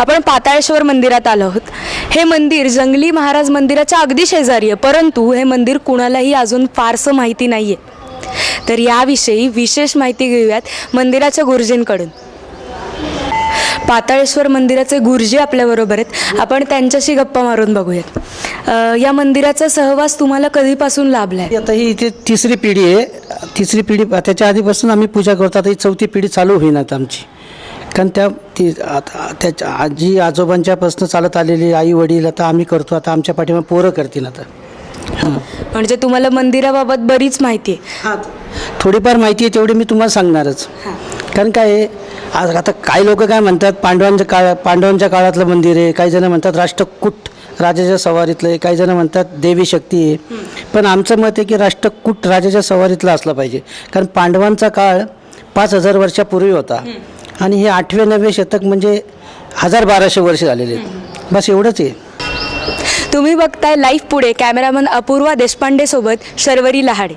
आपण पाताळेश्वर मंदिरात आलो आहोत. हे मंदिर जंगली महाराज मंदिराच्या अगदी शेजारी आहे परंतु हे मंदिर कुणालाही अजून फारसं माहिती नाही आहे तर याविषयी विशेष माहिती घेऊयात मंदिराच्या गुरुजींकडून. पाताळेश्वर मंदिराचे गुरुजी आपल्याबरोबर आहेत. आपण त्यांच्याशी गप्पा मारून बघूयात. या मंदिराचा सहवास तुम्हाला कधीपासून लाभला आहे आता ही इथे तिसरी पिढी आहे. तिसरी पिढी त्याच्या आधीपासून आम्ही पूजा करतो. आता ही चौथी पिढी चालू होईनात आमची. कारण त्या ती आता त्याच्या आजी आजोबांच्यापासून चालत आलेली आई वडील आता आम्ही करतो आता आमच्या पाठीमा पोरं करतील आता. हां. म्हणजे तुम्हाला मंदिराबाबत बरीच माहिती आहे. हां थोडीफार माहिती आहे तेवढी मी तुम्हाला सांगणारच. कारण काय आहे आज आता काही लोक काय म्हणतात पांडवांच्या काळ पांडवांच्या काळातलं मंदिर आहे काही जण म्हणतात राष्ट्रकूट राजाच्या सवारीतलं आहे काही जण म्हणतात देवी शक्ती आहे. पण आमचं मत आहे की राष्ट्रकूट राजाच्या सवारीतलं असलं पाहिजे. कारण पांडवांचा काळ पाच हजार वर्षापूर्वी होता. आणि हे आठवे नववे शतक म्हणजे हजार बाराशे वर्ष झालेले आहेत. बस एवढंच आहे. तुम्ही बघताय लाईव्ह पुढे कॅमेरामन अपूर्वा देशपांडे सोबत शर्वरी लहाडे.